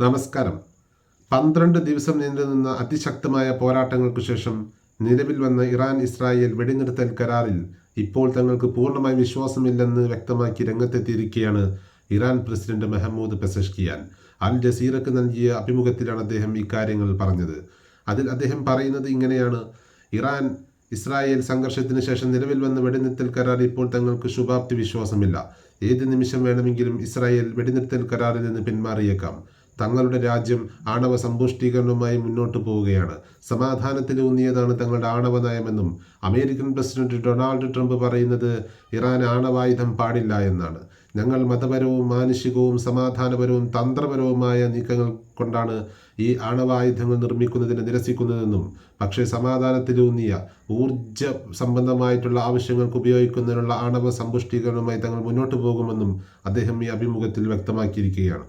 നമസ്കാരം. പന്ത്രണ്ട് ദിവസം നീണ്ടുനിന്ന അതിശക്തമായ പോരാട്ടങ്ങൾക്ക് ശേഷം നിലവിൽ വന്ന ഇറാൻ ഇസ്രായേൽ വെടിനിർത്തൽ കരാറിൽ ഇപ്പോൾ തങ്ങൾക്ക് പൂർണമായി വിശ്വാസമില്ലെന്ന് വ്യക്തമാക്കി രംഗത്തെത്തിയിരിക്കുകയാണ് Iran president Mahmoud Pezeshkian. Al ജസീറക്ക് നൽകിയ അഭിമുഖത്തിലാണ് അദ്ദേഹം ഇക്കാര്യങ്ങൾ പറഞ്ഞത്. അതിൽ അദ്ദേഹം പറയുന്നത് ഇങ്ങനെയാണ്. ഇറാൻ ഇസ്രായേൽ സംഘർഷത്തിന് ശേഷം നിലവിൽ വന്ന വെടിനിർത്തൽ കരാർ ഇപ്പോൾ തങ്ങൾക്ക് ശുഭാപ്തി വിശ്വാസമില്ല. ഏത് നിമിഷം വേണമെങ്കിലും ഇസ്രായേൽ വെടിനിർത്തൽ കരാറിൽ നിന്ന് പിന്മാറിയേക്കാം. തങ്ങളുടെ രാജ്യം ആണവ സമ്പുഷ്ടീകരണവുമായി മുന്നോട്ട് പോവുകയാണ്. സമാധാനത്തിലൂന്നിയതാണ് തങ്ങളുടെ ആണവ നയമെന്നും അമേരിക്കൻ പ്രസിഡന്റ് ഡൊണാൾഡ് ട്രംപ് പറയുന്നത് ഇറാൻ ആണവായുധം പാടില്ല എന്നാണ്. ഞങ്ങൾ മതപരവും മാനുഷികവും സമാധാനപരവും തന്ത്രപരവുമായ നീക്കങ്ങൾ കൊണ്ടാണ് ഈ ആണവായുധങ്ങൾ നിർമ്മിക്കുന്നതിന് നിരസിക്കുന്നതെന്നും പക്ഷേ സമാധാനത്തിലൂന്നിയ ഊർജ സംബന്ധമായിട്ടുള്ള ആവശ്യങ്ങൾക്ക് ഉപയോഗിക്കുന്നതിനുള്ള ആണവ സമ്പുഷ്ടീകരണവുമായി തങ്ങൾ മുന്നോട്ട് പോകുമെന്നും അദ്ദേഹം ഈ അഭിമുഖത്തിൽ വ്യക്തമാക്കിയിരിക്കുകയാണ്.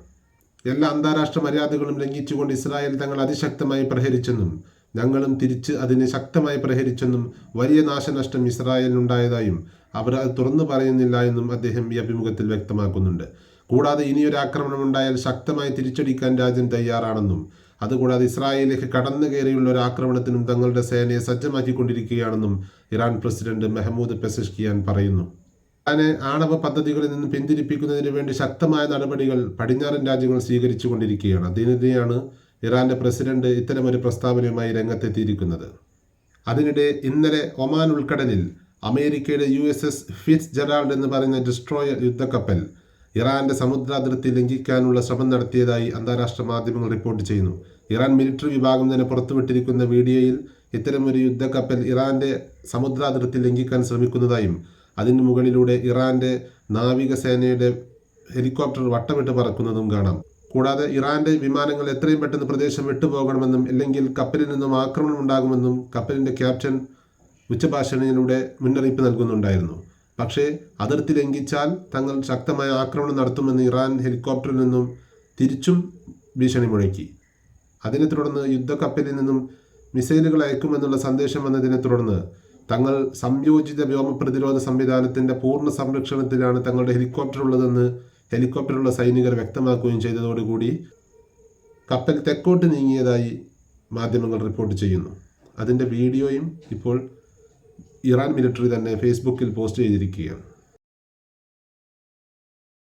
എല്ലാ അന്താരാഷ്ട്ര മര്യാദകളും ലംഘിച്ചുകൊണ്ട് ഇസ്രായേൽ തങ്ങൾ അതിശക്തമായി പ്രഹരിച്ചെന്നും ഞങ്ങളും തിരിച്ച് അതിനെ ശക്തമായി പ്രഹരിച്ചെന്നും വലിയ നാശനഷ്ടം ഇസ്രായേലിനുണ്ടായതായും അവർ അത് തുറന്നു പറയുന്നില്ല എന്നും അദ്ദേഹം ഈ അഭിമുഖത്തിൽ വ്യക്തമാക്കുന്നുണ്ട്. കൂടാതെ ഇനിയൊരു ആക്രമണം ഉണ്ടായാൽ ശക്തമായി തിരിച്ചടിക്കാൻ രാജ്യം തയ്യാറാണെന്നും അതുകൂടാതെ ഇസ്രായേലിലേക്ക് കടന്നു കയറിയുള്ള ഒരു ആക്രമണത്തിനും തങ്ങളുടെ സേനയെ സജ്ജമാക്കിക്കൊണ്ടിരിക്കുകയാണെന്നും ഇറാൻ പ്രസിഡന്റ് മെഹമ്മൂദ് പെസഷ്കിയാൻ പറയുന്നു. ഇറാനെ ആണവ പദ്ധതികളിൽ നിന്ന് പിന്തിരിപ്പിക്കുന്നതിന് വേണ്ടി ശക്തമായ നടപടികൾ പടിഞ്ഞാറൻ രാജ്യങ്ങൾ സ്വീകരിച്ചു കൊണ്ടിരിക്കുകയാണ്. അതിനെതിരെയാണ് ഇറാന്റെ പ്രസിഡന്റ് ഇത്തരമൊരു പ്രസ്താവനയുമായി രംഗത്തെത്തിയിരിക്കുന്നത്. അതിനിടെ ഇന്നലെ ഒമാൻ ഉൾക്കടലിൽ അമേരിക്കയുടെ U S S Fitzgerald എന്ന് പറയുന്ന ഡിസ്ട്രോയർ യുദ്ധക്കപ്പൽ ഇറാന്റെ സമുദ്രാതിർത്തി ലംഘിക്കാനുള്ള ശ്രമം നടത്തിയതായി അന്താരാഷ്ട്ര മാധ്യമങ്ങൾ റിപ്പോർട്ട് ചെയ്യുന്നു. ഇറാൻ മിലിറ്ററി വിഭാഗം തന്നെ പുറത്തുവിട്ടിരിക്കുന്ന വീഡിയോയിൽ ഇത്തരമൊരു യുദ്ധക്കപ്പൽ ഇറാന്റെ സമുദ്രാതിർത്തി ലംഘിക്കാൻ ശ്രമിക്കുന്നതായും അതിന് മുകളിലൂടെ ഇറാന്റെ നാവികസേനയുടെ ഹെലികോപ്റ്റർ വട്ടമിട്ട് പറക്കുന്നതും കാണാം. കൂടാതെ ഇറാന്റെ വിമാനങ്ങൾ എത്രയും പെട്ടെന്ന് പ്രദേശം വിട്ടുപോകണമെന്നും അല്ലെങ്കിൽ കപ്പലിൽ നിന്നും ആക്രമണം ഉണ്ടാകുമെന്നും കപ്പലിന്റെ ക്യാപ്റ്റൻ ഉച്ചഭാഷണിയിലൂടെ മുന്നറിയിപ്പ് നൽകുന്നുണ്ടായിരുന്നു. പക്ഷേ അതിർത്തി ലംഘിച്ചാൽ തങ്ങൾ ശക്തമായ ആക്രമണം നടത്തുമെന്ന് ഇറാൻ ഹെലികോപ്റ്ററിൽ നിന്നും തിരിച്ചും ഭീഷണി മുഴക്കി. അതിനെ തുടർന്ന് യുദ്ധക്കപ്പലിൽ നിന്നും മിസൈലുകൾ അയക്കുമെന്നുള്ള സന്ദേശം വന്നതിനെ തുടർന്ന് തങ്ങൾ സംയോജിത വ്യോമ പ്രതിരോധ സംവിധാനത്തിന്റെ പൂർണ സംരക്ഷണത്തിലാണ് തങ്ങളുടെ ഹെലികോപ്റ്റർ ഉള്ളതെന്ന് ഹെലികോപ്റ്ററുള്ള സൈനികർ വ്യക്തമാക്കുകയും ചെയ്തതോടുകൂടി കപ്പൽ തെക്കോട്ട് നീങ്ങിയതായി മാധ്യമങ്ങൾ റിപ്പോർട്ട് ചെയ്യുന്നു. അതിന്റെ വീഡിയോയും ഇപ്പോൾ ഇറാൻ മിലിറ്ററി തന്നെ ഫേസ്ബുക്കിൽ പോസ്റ്റ് ചെയ്തിരിക്കുകയാണ്.